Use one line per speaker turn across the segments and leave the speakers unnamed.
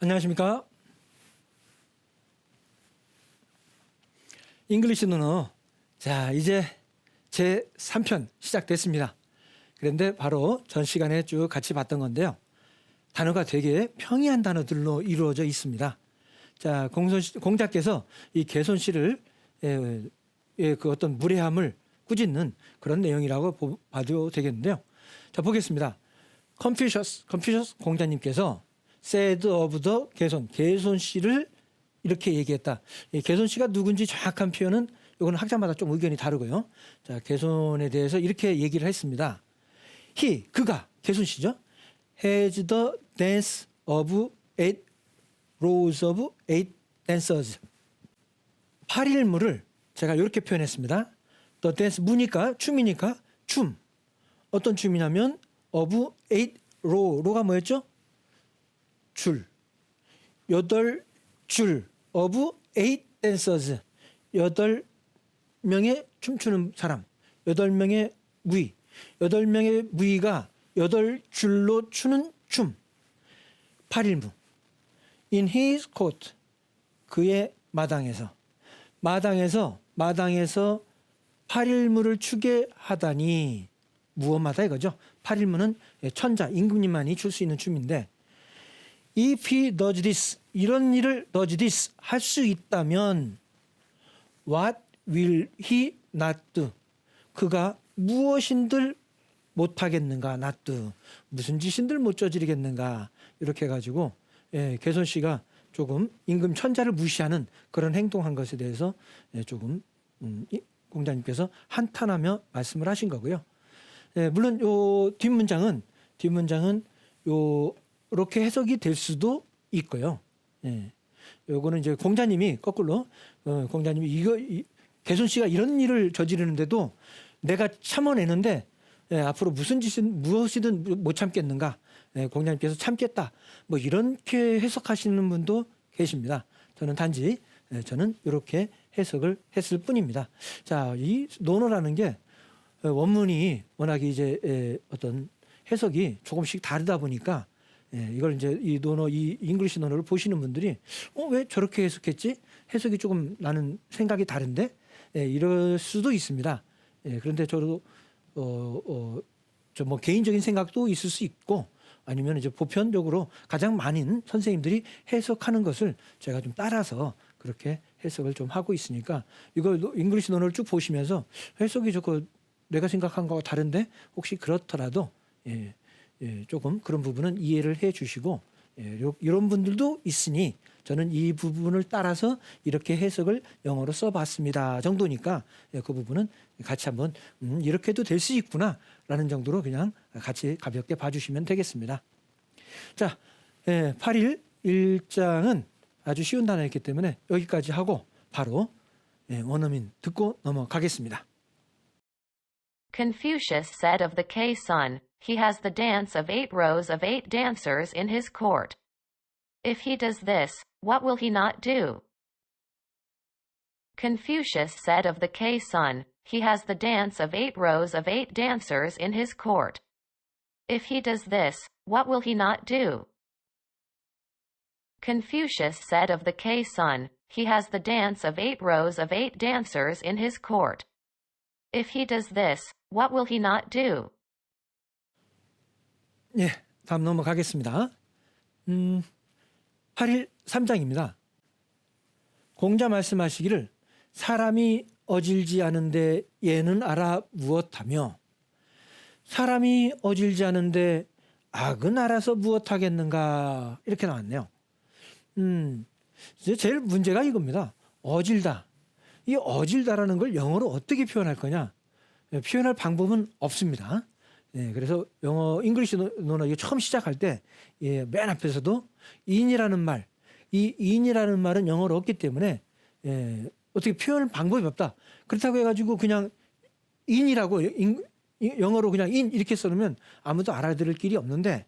안녕하십니까? 잉글리시 논어. 자, 이제 제 3편 시작됐습니다. 그런데 바로 전 시간에 쭉 같이 봤던 건데요. 단어가 되게 평이한 단어들로 이루어져 있습니다. 자, 공손 공자께서 이 개손 씨를 예, 예, 그 어떤 무례함을 꾸짖는 그런 내용이라고 보- 봐도 되겠는데요. 자, 보겠습니다. 컨퓨셔스, 컨퓨셔스 공자님께서 said of the 개손, 개손 씨를 이렇게 얘기했다. 이 개손 씨가 누군지 정확한 표현은 이거는 학자마다 좀 의견이 다르고요. 자, 개손에 대해서 이렇게 얘기를 했습니다. he, 그가, 개손 씨죠. has the dance of eight rows of eight dancers. 팔일무를 제가 이렇게 표현했습니다. The dance 무니까 춤이니까 춤. 어떤 춤이냐면 of eight row. 로가 뭐였죠? 줄. 여덟 줄 of eight dancers. 여덟 명의 춤추는 사람. 여덟 명의 무이. 여덟 명의 무이가 여덟 줄로 추는 춤. 팔일무. In his court. 그의 마당에서. 마당에서 마당에서 팔일무를 추게 하다니 무엇마다 이거죠. 팔일무는 천자 임금님만이 출 수 있는 춤인데 if he does this 이런 일을 does this 할 수 있다면 what will he not do? 그가 무엇인들 못하겠는가 not do? 무슨 짓인들 못 저지르겠는가? 이렇게 해가지고 예, 개선 씨가 조금 임금 천자를 무시하는 그런 행동한 것에 대해서 예, 조금 음, 이- 공자님께서 한탄하며 말씀을 하신 거고요. 예, 물론 요 뒷문장은 뒷문장은 요 이렇게 해석이 될 수도 있고요. 예. 요거는 이제 공자님이 거꾸로 어, 공자님이 이거 이, 개손 씨가 이런 일을 저지르는데도 내가 참아내는데 예, 앞으로 무슨 짓은 무엇이든 못 참겠는가? 예, 공자님께서 참겠다. 뭐 이렇게 해석하시는 분도 계십니다. 저는 단지 예, 저는 이렇게 해석을 했을 뿐입니다. 자, 이 논어라는 게 어, 원문이 워낙 이제 에, 어떤 해석이 조금씩 다르다 보니까 예, 이걸 이제 이 논어 이 잉글리시 논어를 보시는 분들이 어 왜 저렇게 해석했지? 해석이 조금 나는 생각이 다른데? 예, 이럴 수도 있습니다. 예, 그런데 저도 어 어 저 뭐 개인적인 생각도 있을 수 있고 아니면 이제 보편적으로 가장 많은 선생님들이 해석하는 것을 제가 좀 따라서 그렇게 해석을 좀 하고 있으니까 이걸 노- 잉글리시 논어를 쭉 보시면서 해석이 저거 내가 생각한 거와 다른데? 혹시 그렇더라도 예, 예, 조금 그런 부분은 이해를 해 주시고 예, 요- 이런 분들도 있으니 저는 이 부분을 따라서 이렇게 해석을 영어로 써봤습니다 정도니까 예, 그 부분은 같이 한번 음, 이렇게도 될 수 있구나라는 정도로 그냥 같이 가볍게 봐주시면 되겠습니다. 자, 예, 8일 1장은 아주 쉬운 단어였기 때문에 여기까지 하고 바로 예, 원어민 듣고 넘어가겠습니다.
Confucius said of the K son, he has the dance of eight rows of eight dancers in his court. If he does this, what will he not do? Confucius said of the K son, he has the dance of eight rows of eight dancers in his court. If he does this, what will he not do? Confucius said of the K son, he has the dance of eight rows of eight dancers in his court. If he does this, what will he not do?
예, 다음 넘어가겠습니다. 음, 8일 3장입니다. 공자 말씀하시기를 사람이 어질지 않은데 얘는 알아 무엇하며 사람이 어질지 않은데 악은 알아서 무엇하겠는가 이렇게 나왔네요. 음, 제일 문제가 이겁니다. 어질다. 이 어질다라는 걸 영어로 어떻게 표현할 거냐? 예, 표현할 방법은 없습니다. 예, 그래서 영어 잉글리시 논- 논어 이거 처음 시작할 때 예, 맨 앞에서도 인이라는 말, 이 인이라는 말은 영어로 없기 때문에 예, 어떻게 표현할 방법이 없다. 그렇다고 해가지고 그냥 인이라고 인- 이- 영어로 그냥 인 이렇게 써놓으면 아무도 알아들을 길이 없는데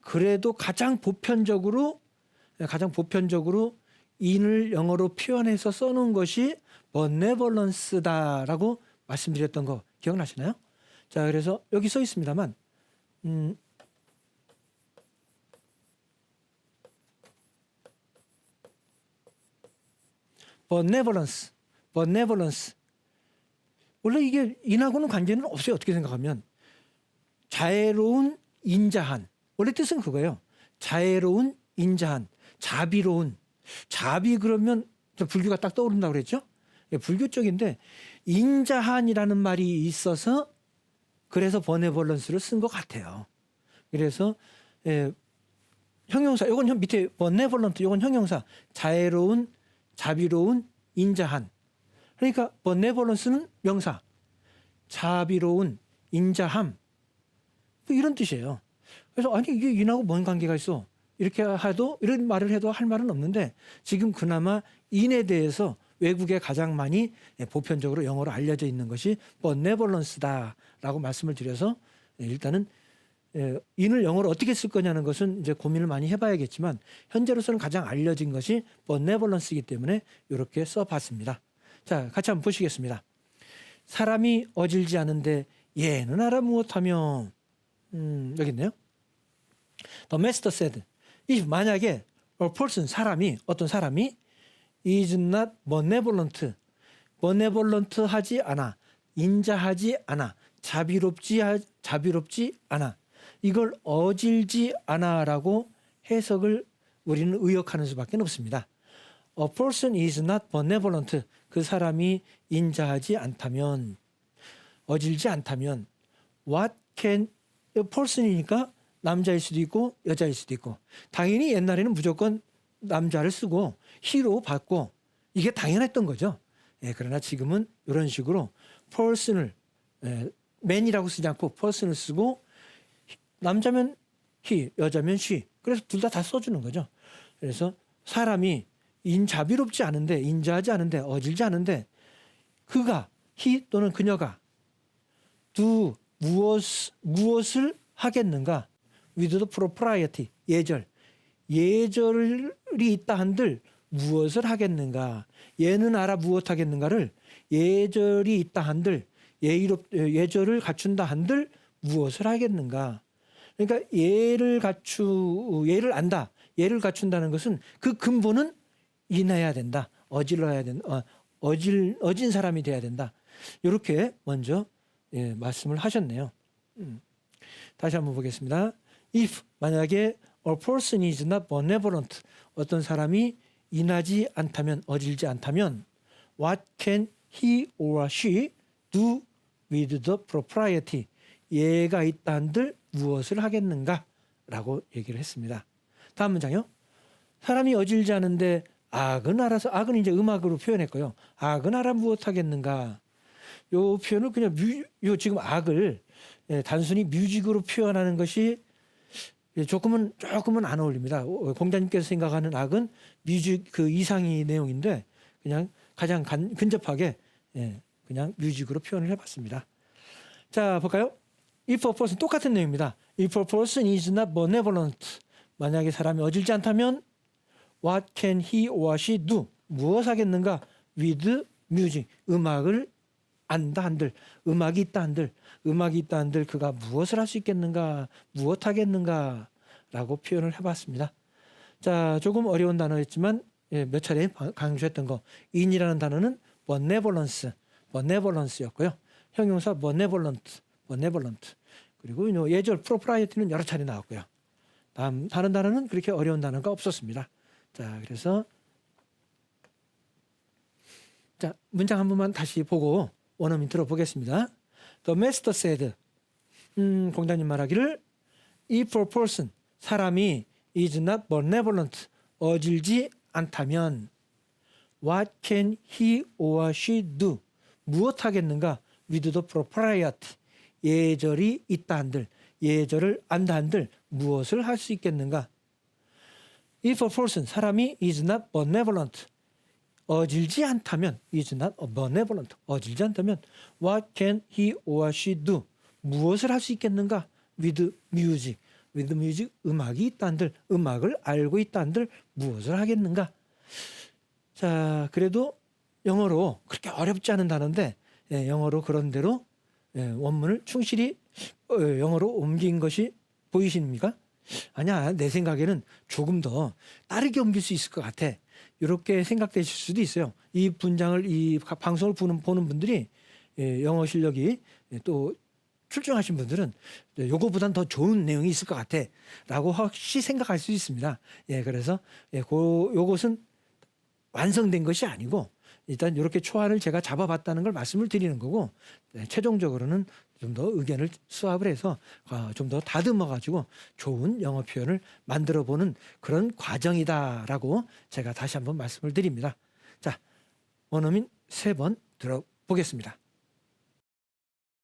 그래도 가장 보편적으로 예, 가장 보편적으로 인을 영어로 표현해서 써놓은 것이 benevolence다라고 말씀드렸던 거 기억나시나요? 자, 그래서 여기 써 있습니다만, 음, 번네벌런스, 번네벌런스. 원래 이게 인하고는 관계는 없어요. 어떻게 생각하면 자애로운 인자한 원래 뜻은 그거예요. 자애로운 인자한 자비로운 자비 그러면 불교가 딱 떠오른다고 그랬죠. 불교 쪽인데 인자한이라는 말이 있어서 그래서 버네벌런스를 쓴 것 같아요. 그래서 예, 형용사 요건 형 밑에 버네벌런트 요건 형용사 자애로운 자비로운 인자한 그러니까 버네벌런스는 명사 자비로운 인자함 뭐 이런 뜻이에요. 그래서 아니 이게 인하고 뭔 관계가 있어? 이렇게 해도 이런 말을 해도 할 말은 없는데 지금 그나마 인에 대해서 외국에 가장 많이 예, 보편적으로 영어로 알려져 있는 것이 benevolence다라고 말씀을 드려서 예, 일단은 예, 인을 영어로 어떻게 쓸 거냐는 것은 이제 고민을 많이 해봐야겠지만 현재로서는 가장 알려진 것이 benevolence이기 때문에 이렇게 써봤습니다. 자, 같이 한번 보시겠습니다. 사람이 어질지 않은데 얘는 알아 무엇하며 음, 여기 있네요. The master said, if 만약에 a person 사람이 어떤 사람이 is not benevolent, benevolent 하지 않아, 인자하지 않아, 자비롭지 하- 자비롭지 않아, 이걸 어질지 않아라고 해석을 우리는 의역하는 수밖에 없습니다. A person is not benevolent. 그 사람이 인자하지 않다면, 어질지 않다면, what can, person이니까 남자일 수도 있고 여자일 수도 있고, 당연히 옛날에는 무조건 남자를 쓰고 he로 받고 이게 당연했던 거죠. 예, 그러나 지금은 이런 식으로 person을 예, man이라고 쓰지 않고 person을 쓰고 남자면 he, 여자면 she. 그래서 둘 다다 써주는 거죠. 그래서 사람이 인자비롭지 않은데 인자하지 않은데 어질지 않은데 그가 he 또는 그녀가 do 무엇 무엇을 하겠는가 with the propriety 예절 예절이 있다 한들 무엇을 하겠는가 얘는 알아 무엇 하겠는가를 예절이 있다 한들 예의롭 예절을 갖춘다 한들 무엇을 하겠는가 그러니까 예를 갖추 예를 안다 예를 갖춘다는 것은 그 근본은 인해야 된다 어질러야 된다 어, 어질 어진 사람이 돼야 된다 이렇게 먼저 예, 말씀을 하셨네요. 음. 다시 한번 보겠습니다. If 만약에 a person is not benevolent 어떤 사람이 인하지 않다면 어질지 않다면 what can he or she do with the propriety 예가 있다 한들 무엇을 하겠는가 라고 얘기를 했습니다. 다음 문장요. 사람이 어질지 않은데 악은 알아서 악은 이제 음악으로 표현했고요. 악은 알아 무엇 하겠는가? 요 표현을 그냥 뮤, 요 지금 악을 예, 단순히 뮤직으로 표현하는 것이 예, 조금은 조금은 안 어울립니다. 어, 공자님께서 생각하는 악은 뮤직 그 이상의 내용인데 그냥 가장 간, 근접하게 예, 그냥 뮤직으로 표현을 해봤습니다. 자 볼까요? If a person 똑같은 내용입니다. If a person is not benevolent 만약에 사람이 어질지 않다면 What can he or she do? 무엇 하겠는가? With music 음악을 안다 한들 음악이 있다 한들 음악이 있다 한들 그가 무엇을 할 수 있겠는가 무엇 하겠는가 라고 표현을 해봤습니다. 자 조금 어려운 단어였지만 예, 몇 차례 바- 강조했던 거. in이라는 단어는 benevolence benevolence였고요. 형용사 benevolent benevolent 그리고 요 예절 propriety는 여러 차례 나왔고요. 다음 다른 단어는 그렇게 어려운 단어가 없었습니다. 자 그래서 자 문장 한 번만 다시 보고 원어민 들어보겠습니다. The master said, 음, 공자님 말하기를 a person 사람이 is not benevolent 어질지 않다면 what can he or she do 무엇 하겠는가 with the propriety 예절이 있다 한들 예절을 안다 한들 무엇을 할 수 있겠는가 if a person 사람이 is not benevolent 어질지 않다면 is not benevolent 어질지 않다면 what can he or she do 무엇을 할 수 있겠는가 with music music 음악이 있다 한들 음악을 알고 있다 한들 무엇을 하겠는가 자 그래도 영어로 그렇게 어렵지 않은 단어인데 예, 영어로 그런 대로 예, 원문을 충실히 어, 영어로 옮긴 것이 보이십니까? 아니야 내 생각에는 조금 더 빠르게 옮길 수 있을 것 같아. 이렇게 생각되실 수도 있어요. 이 분장을 이 방송을 보는 보는 분들이 예, 영어 실력이 예, 또 출중하신 분들은 요거보단 더 좋은 내용이 있을 것 같아 라고 혹시 생각할 수 있습니다. 예, 그래서 예, 고 요것은 완성된 것이 아니고 일단 이렇게 초안을 제가 잡아봤다는 걸 말씀을 드리는 거고 네, 최종적으로는 좀 더 의견을 수합을 해서 어, 좀더 다듬어 가지고 좋은 영어 표현을 만들어 보는 그런 과정이다라고 제가 다시 한번 말씀을 드립니다. 자, 원어민 세 번 들어보겠습니다.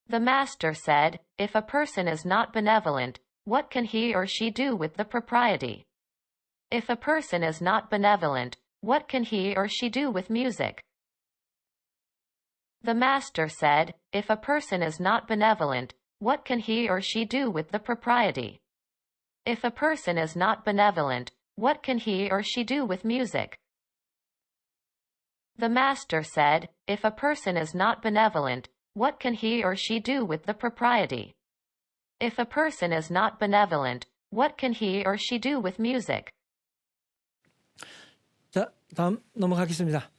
The master said, If a person is not benevolent, what can he or she do with the propriety? If a person is not benevolent, what can he or she do with music? The master said, If a person is not benevolent, what can he or she do with the propriety? If a person is not benevolent, what can he or she do with music? The master said, If a person is not benevolent, what can he or she do with the propriety? If a person is not benevolent, what can he or she do with music?
자, 다음 넘어가겠습니다.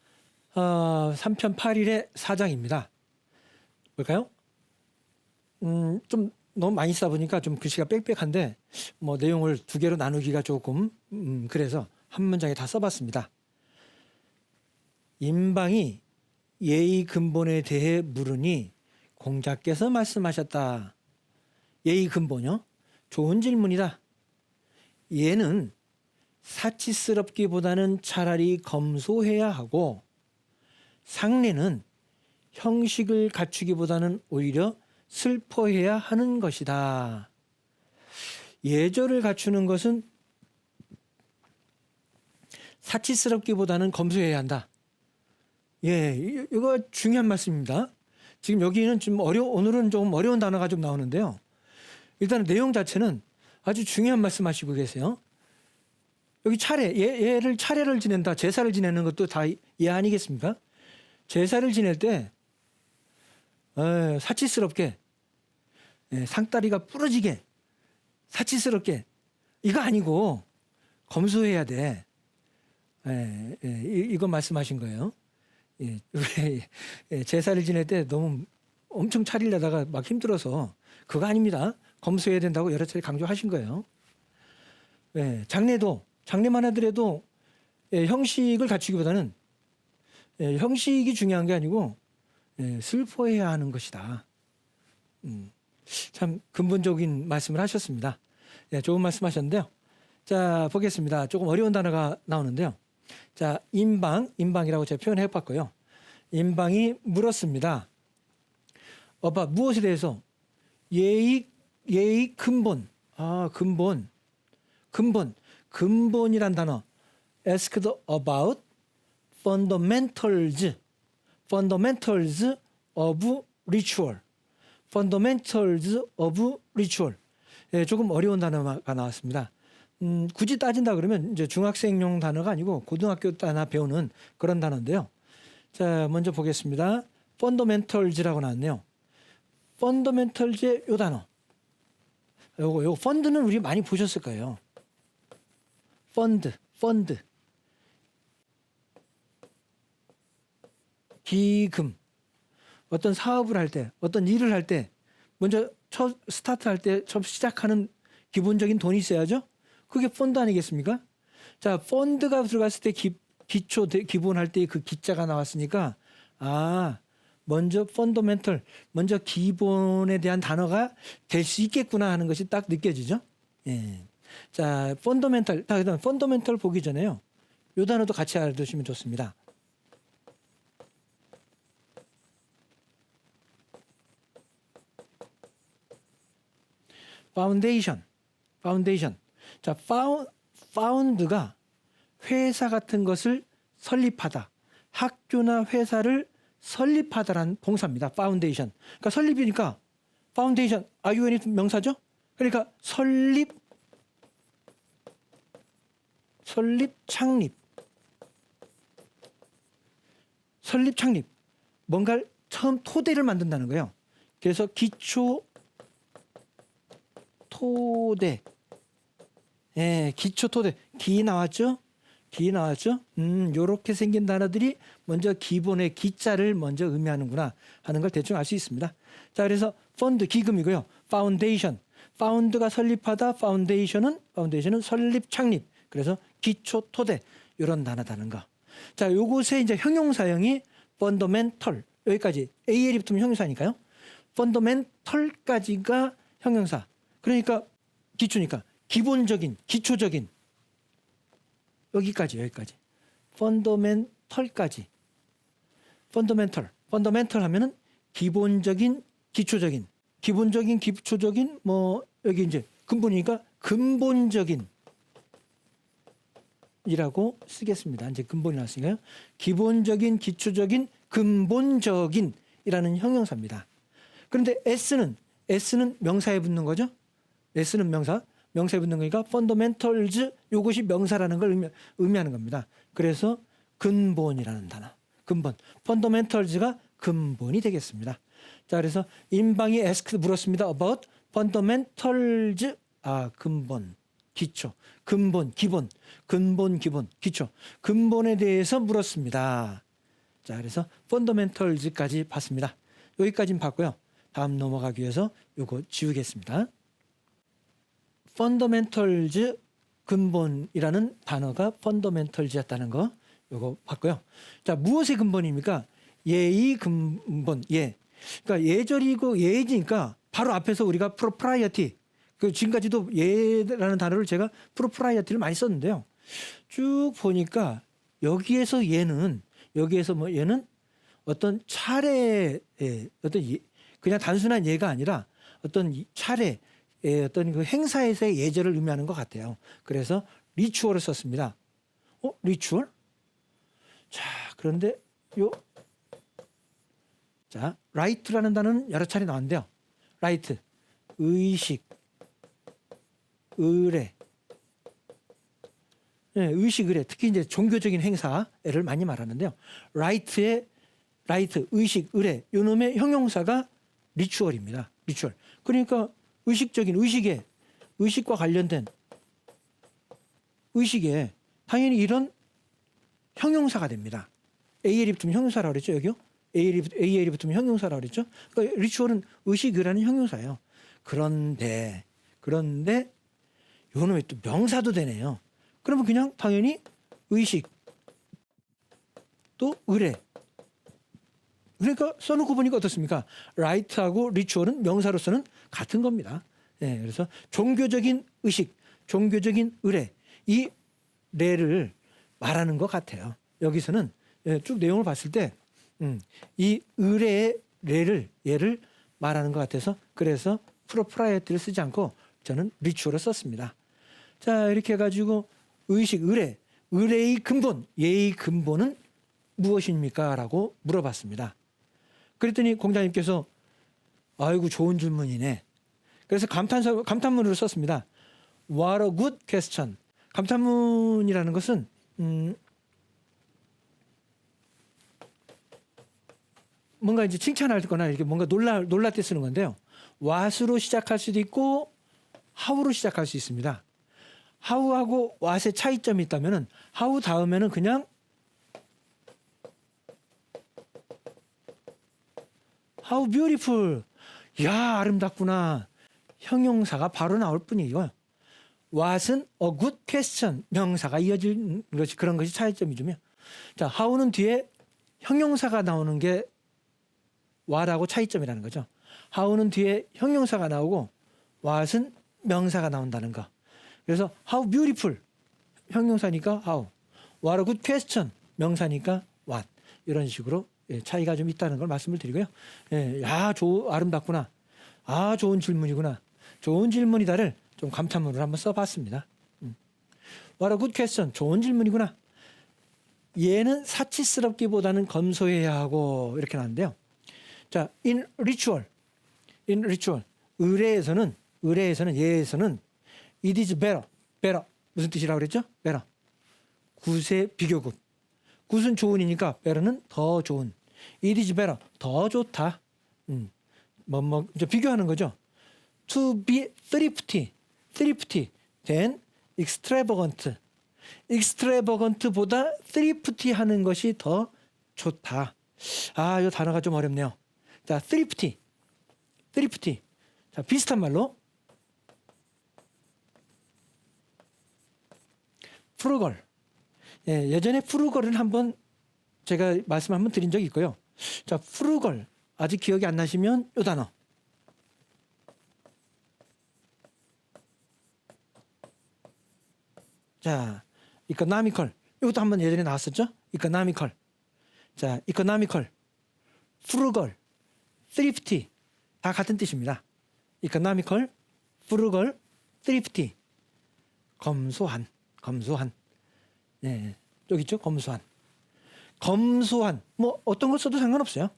어, 3편 8일의 사장입니다. 볼까요? 음, 좀 너무 많이 쓰다 보니까 좀 글씨가 빽빽한데 뭐 내용을 두 개로 나누기가 조금 음, 그래서 한 문장에 다 써봤습니다. 임방이 예의 근본에 대해 물으니 공자께서 말씀하셨다. 예의 근본요? 좋은 질문이다. 얘는 사치스럽기보다는 차라리 검소해야 하고 상례는 형식을 갖추기보다는 오히려 슬퍼해야 하는 것이다. 예절을 갖추는 것은 사치스럽기보다는 검소해야 한다. 예, 이- 이거 중요한 말씀입니다. 지금 여기는 좀 어려 오늘은 조금 어려운 단어가 좀 나오는데요. 일단 내용 자체는 아주 중요한 말씀하시고 계세요. 여기 차례, 얘, 얘를 차례를 지낸다, 제사를 지내는 것도 다 예 아니겠습니까? 제사를 지낼 때 에, 사치스럽게 예, 상다리가 부러지게 사치스럽게 이거 아니고 검소해야 돼. 예, 예, 이- 이거 말씀하신 거예요. 예, 왜, 예, 제사를 지낼 때 너무 엄청 차리려다가 막 힘들어서 그거 아닙니다. 검소해야 된다고 여러 차례 강조하신 거예요. 예, 장례도 장례만 하더라도 예, 형식을 갖추기보다는 예, 형식이 중요한 게 아니고 예, 슬퍼해야 하는 것이다. 음, 참 근본적인 말씀을 하셨습니다. 예, 좋은 말씀하셨는데요. 자 보겠습니다. 조금 어려운 단어가 나오는데요. 자 임방 임방이라고 제가 표현해 봤고요. 임방이 물었습니다. 어바 무엇에 대해서 예의 예의 근본. 아 근본. 근본. 근본이란 단어. Asked about fundamentals. Fundamentals of ritual. Fundamentals of ritual. 예, 조금 어려운 단어가 나왔습니다. 음, 굳이 따진다 그러면 이제 중학생용 단어가 아니고 고등학교 때나 배우는 그런 단어인데요. 자, 먼저 보겠습니다. fundamentals라고 나왔네요. fundamentals의 요 단어. 요거 요 펀드는 우리 많이 보셨을 거예요. 펀드, 펀드. 기금. 어떤 사업을 할 때, 어떤 일을 할 때, 먼저 첫 스타트 할 때, 처음 시작하는 기본적인 돈이 있어야죠? 그게 펀드 아니겠습니까? 자, 펀드가 들어갔을 때 기, 기초, 대- 기본 할 때 그 기자가 나왔으니까, 아, 먼저 펀더멘털, 먼저 기본에 대한 단어가 될 수 있겠구나 하는 것이 딱 느껴지죠? 예. 자, 펀더멘털, 다 그다음 펀더멘털 보기 전에요. 요 단어도 같이 알아두시면 좋습니다. 파운데이션, 파운데이션. 자, 파운, 파운드가 회사 같은 것을 설립하다. 학교나 회사를 설립하다라는 동사입니다. 파운데이션. 그러니까 설립이니까 파운데이션, IUN이 명사죠? 그러니까 설립, 설립, 창립. 설립, 창립. 뭔가를 처음 토대를 만든다는 거예요. 그래서 기초 토대 예, 기초 토대 기 나왔죠? 기 나왔죠? 음, 요렇게 생긴 단어들이 먼저 기본의 기자를 먼저 의미하는구나 하는 걸 대충 알 수 있습니다. 자, 그래서 펀드 기금이고요. 파운데이션. 파운드가 설립하다 파운데이션은 파운데이션은 설립 창립. 그래서 기초 토대 요런 단어다는 거. 자, 요곳에 이제 형용사형이 펀더멘털 여기까지 AL이 붙으면 형용사니까요. 펀더멘털까지가 형용사. 그러니까 기초니까 기본적인 기초적인 여기까지 여기까지 펀더멘털까지 펀더멘털 펀더멘털 하면은 기본적인 기초적인 기본적인 기초적인 뭐 여기 이제 근본이니까 근본적인 이라고 쓰겠습니다. 이제 근본이 나왔으니까요. 기본적인 기초적인 근본적인 이라는 형용사입니다. 그런데 s는 s는 명사에 붙는 거죠. s는 명사, 명사에 붙는 거니까 fundamentals 요것이 명사라는 걸 의미, 의미하는 겁니다. 그래서 근본이라는 단어, 근본, fundamentals가 근본이 되겠습니다. 자, 그래서 인방이 asked 물었습니다. about fundamentals 아 근본, 기초, 근본, 기본, 근본, 기본, 기초, 근본에 대해서 물었습니다. 자, 그래서 fundamentals까지 봤습니다. 여기까지는 봤고요. 다음 넘어가기 위해서 요거 지우겠습니다. Fundamentals 근본이라는 단어가 fundamentals였다는 거 요거 봤고요. 자, 무엇의 근본입니까? 예의 근본, 예. 그러니까 예절이고 예의니까 바로 앞에서 우리가 propriety 그 지금까지도 예라는 단어를 제가 propriety를 많이 썼는데요. 쭉 보니까 여기에서 얘는 여기에서 뭐 얘는 어떤 차례 예, 어떤 예, 그냥 단순한 예가 아니라 어떤 이 차례 예, 어떤 그 행사에서의 예절을 의미하는 것 같아요. 그래서 리추얼을 썼습니다. 어, 리추얼? 자, 그런데 요 자, 라이트라는 단어는 여러 차례 나왔는데요. 라이트, 의식, 의례, 네, 의식, 의례, 특히 이제 종교적인 행사를 많이 말하는데요. 라이트의 라이트, 의식, 의례, 요 놈의 형용사가 리추얼입니다. 리추얼. 그러니까 의식적인 의식에 의식과 관련된 의식에 당연히 이런 형용사가 됩니다. AL이 붙으면 형용사라고 그랬죠, 여기요? AL이, 붙- AL이 붙으면 형용사라고 그랬죠? 그러니까 리추얼은 의식이라는 형용사예요. 그런데, 그런데, 요 놈이 또 명사도 되네요. 그러면 그냥 당연히 의식, 또 의례. 그러니까 써놓고 보니까 어떻습니까? 라이트하고 리추얼은 명사로서는 같은 겁니다. 예, 그래서 종교적인 의식, 종교적인 의례, 이례를 말하는 것 같아요. 여기서는 예, 쭉 내용을 봤을 때, 음, 이 의례의례를 예를 말하는 것 같아서 그래서 프로프라이어티를 쓰지 않고 저는 리추얼을 썼습니다. 자 이렇게 해가지고 의식, 의례, 의례의 근본, 예의 근본은 무엇입니까?라고 물어봤습니다. 그랬더니 공자님께서 아이고 좋은 질문이네. 그래서 감탄사 감탄문으로 썼습니다. What a good question. 감탄문이라는 것은 음, 뭔가 이제 칭찬할거나 이렇게 뭔가 놀라 놀랄 때 쓰는 건데요. what으로 시작할 수도 있고 how로 시작할 수 있습니다. how하고 what의 차이점이 있다면은 how 다음에는 그냥 how beautiful. 야, 아름답구나. 형용사가 바로 나올 뿐이고요. what은 a good question. 명사가 이어지는 것이 그런 것이 차이점이죠. 자, how는 뒤에 형용사가 나오는 게 what하고 차이점이라는 거죠. how는 뒤에 형용사가 나오고 what은 명사가 나온다는 거. 그래서 how beautiful 형용사니까 how. what a good question 명사니까 what. 이런 식으로 예, 차이가 좀 있다는 걸 말씀을 드리고요. 예, 야, 조, 아름답구나. 아, 좋은 질문이구나. 좋은 질문이다를 좀 감탄문으로 한번 써봤습니다. 음. What a good question. 좋은 질문이구나. 얘는 사치스럽기보다는 검소해야 하고 이렇게 나왔는데요. 자, in ritual, in ritual, 의례에서는 의례에서는 예에서는 it is better, better 무슨 뜻이라고 그랬죠? better. 굿의 비교급. 굿은 좋은이니까 better는 더 좋은. It is better, 더 좋다. 음, 뭐, 뭐, 이제 비교하는 거죠. to be thrifty, thrifty than extravagant, extravagant보다 thrifty 하는 것이 더 좋다. 아, 이 단어가 좀 어렵네요. 자, thrifty, thrifty. 자, 비슷한 말로 frugal. 예, 예전에 frugal을 한번 제가 말씀 한번 드린 적이 있고요. 자, frugal. 아직 기억이 안 나시면 요 단어. 자, economical. 이것도 한번 예전에 나왔었죠? economical. 자, economical, frugal, thrifty 다 같은 뜻입니다. economical, frugal, thrifty. 검소한, 검소한. 네, 여기 있죠? 검소한. 검소한. 뭐 어떤 걸 써도 상관없어요.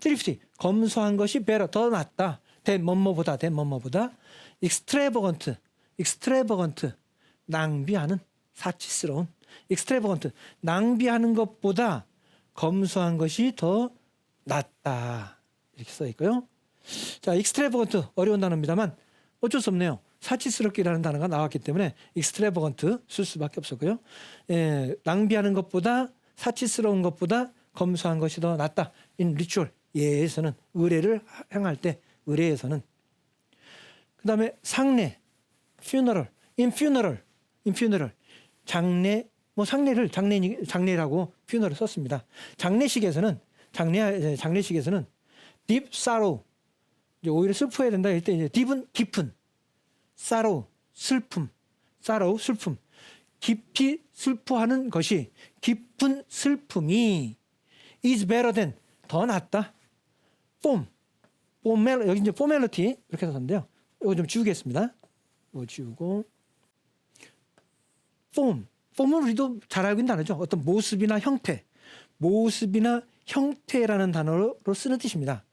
thrifty. 검소한 것이 better, 더 낫다. 된 뭐뭐보다, 된 뭐뭐보다. extravagant, extravagant. 낭비하는, 사치스러운. extravagant. 낭비하는 것보다 검소한 것이 더 낫다. 이렇게 써 있고요. 자, extravagant 어려운 단어입니다만 어쩔 수 없네요. 사치스럽기라는 단어가 나왔기 때문에 extravagant 쓸 수밖에 없었고요. 예, 낭비하는 것보다 사치스러운 것보다 검소한 것이 더 낫다. in ritual 예에서는 의례를 행할 때 의례에서는. 그 다음에 상례 funeral in funeral in funeral. 장례 뭐 상례를 장례 장례라고 funeral 썼습니다. 장례식에서는 장례 장례식에서는 deep sorrow. 오히려 슬퍼해야 된다 할때 이제 deep은 깊은. sorrow 슬픔. sorrow 슬픔 깊이 슬퍼하는 것이 깊은 슬픔이 is better than 더 낫다. 폼 폼멜 여기 이제 포멜러티 이렇게 썼는데요. 이거 좀 지우겠습니다. 이거 지우고 폼 폼은 우리도 잘 알고 있는 단어죠. 어떤 모습이나 형태 모습이나 형태라는 단어로 쓰는 뜻입니다.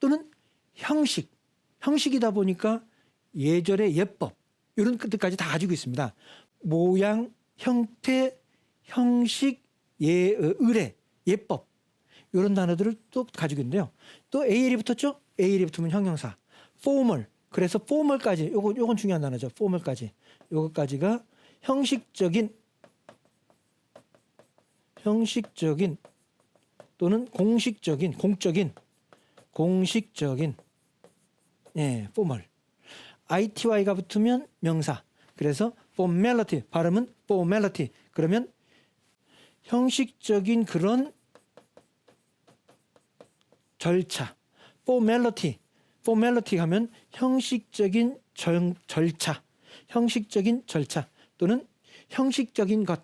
또는 형식 형식이다 보니까 예절의 예법 이런 뜻까지 다 가지고 있습니다. 모양, 형태, 형식, 예, 어, 의례, 예법 이런 단어들을 또 가지고 있는데요. 또 AL이 붙었죠? AL이 붙으면 형용사. formal. 그래서 formal까지 요거 요건 중요한 단어죠. formal까지. 요거까지가 형식적인 형식적인 또는 공식적인 공적인 공식적인 예, formal. ITY가 붙으면 명사. 그래서 formality 발음은 formality. 그러면 형식적인 그런 절차. formality. formality 하면 형식적인 절, 절차. 형식적인 절차 또는 형식적인 것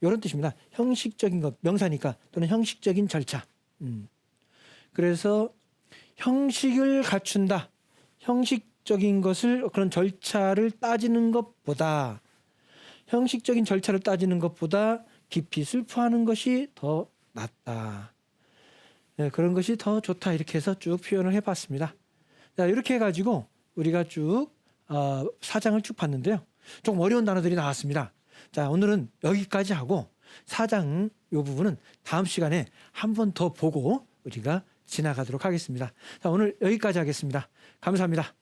이런 뜻입니다. 형식적인 것 명사니까 또는 형식적인 절차. 음. 그래서 형식을 갖춘다. 형식적인 것을 그런 절차를 따지는 것보다 형식적인 절차를 따지는 것보다 깊이 슬퍼하는 것이 더 낫다. 네, 그런 것이 더 좋다 이렇게 해서 쭉 표현을 해봤습니다. 자 이렇게 해가지고 우리가 쭉 어, 사장을 쭉 봤는데요. 조금 어려운 단어들이 나왔습니다. 자 오늘은 여기까지 하고 사장 요 부분은 다음 시간에 한 번 더 보고 우리가 지나가도록 하겠습니다. 자 오늘 여기까지 하겠습니다. 감사합니다.